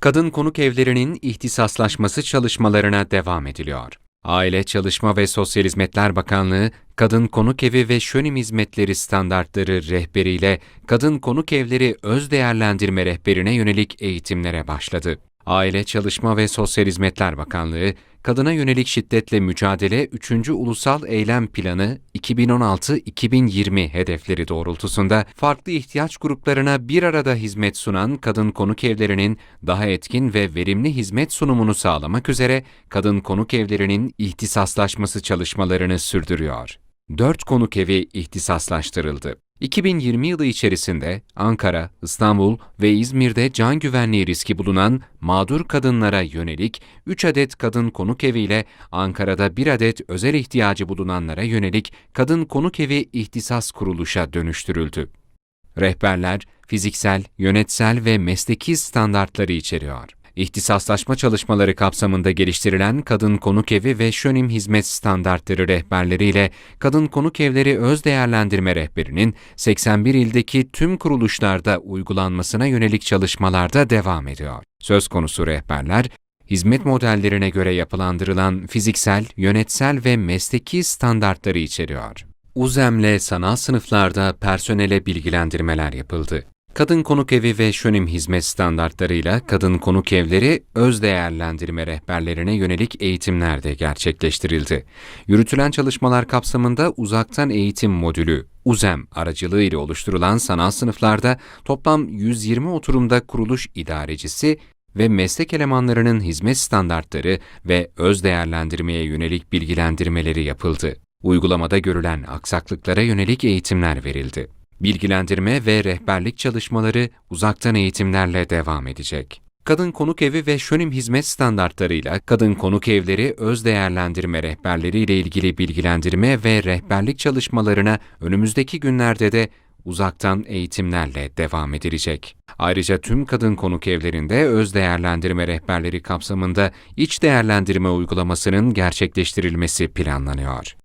Kadın konuk evlerinin ihtisaslaşması çalışmalarına devam ediliyor. Aile, Çalışma ve Sosyal Hizmetler Bakanlığı, Kadın Konuk Evi ve Şönim Hizmetleri standartları rehberiyle Kadın Konuk Evleri Öz Değerlendirme Rehberine yönelik eğitimlere başladı. Aile, Çalışma ve Sosyal Hizmetler Bakanlığı, Kadına Yönelik Şiddetle Mücadele 3. Ulusal Eylem Planı 2016-2020 hedefleri doğrultusunda farklı ihtiyaç gruplarına bir arada hizmet sunan kadın konuk evlerinin daha etkin ve verimli hizmet sunumunu sağlamak üzere kadın konuk evlerinin ihtisaslaşması çalışmalarını sürdürüyor. 4 konuk evi ihtisaslaştırıldı. 2020 yılı içerisinde Ankara, İstanbul ve İzmir'de can güvenliği riski bulunan mağdur kadınlara yönelik 3 adet kadın konuk evi ile Ankara'da 1 adet özel ihtiyacı bulunanlara yönelik kadın konuk evi ihtisas kuruluşa dönüştürüldü. Rehberler, fiziksel, yönetsel ve mesleki standartları içeriyor. İhtisaslaşma çalışmaları kapsamında geliştirilen Kadın Konuk Evi ve Şönim Hizmet Standartları rehberleriyle Kadın Konuk Evleri Öz Değerlendirme Rehberinin 81 ildeki tüm kuruluşlarda uygulanmasına yönelik çalışmalarda devam ediyor. Söz konusu rehberler, hizmet modellerine göre yapılandırılan fiziksel, yönetsel ve mesleki standartları içeriyor. UZEM'le sanal sınıflarda personele bilgilendirmeler yapıldı. Kadın konuk evi ve şönim hizmet standartlarıyla kadın konuk evleri öz değerlendirme rehberlerine yönelik eğitimler de gerçekleştirildi. Yürütülen çalışmalar kapsamında uzaktan eğitim modülü UZEM aracılığı ile oluşturulan sanal sınıflarda toplam 120 oturumda kuruluş idarecisi ve meslek elemanlarının hizmet standartları ve öz değerlendirmeye yönelik bilgilendirmeleri yapıldı. Uygulamada görülen aksaklıklara yönelik eğitimler verildi. Bilgilendirme ve rehberlik çalışmaları uzaktan eğitimlerle devam edecek. Kadın konuk evi ve şönim hizmet standartlarıyla kadın konuk evleri öz değerlendirme rehberleri ile ilgili bilgilendirme ve rehberlik çalışmalarına önümüzdeki günlerde de uzaktan eğitimlerle devam edilecek. Ayrıca tüm kadın konuk evlerinde öz değerlendirme rehberleri kapsamında iç değerlendirme uygulamasının gerçekleştirilmesi planlanıyor.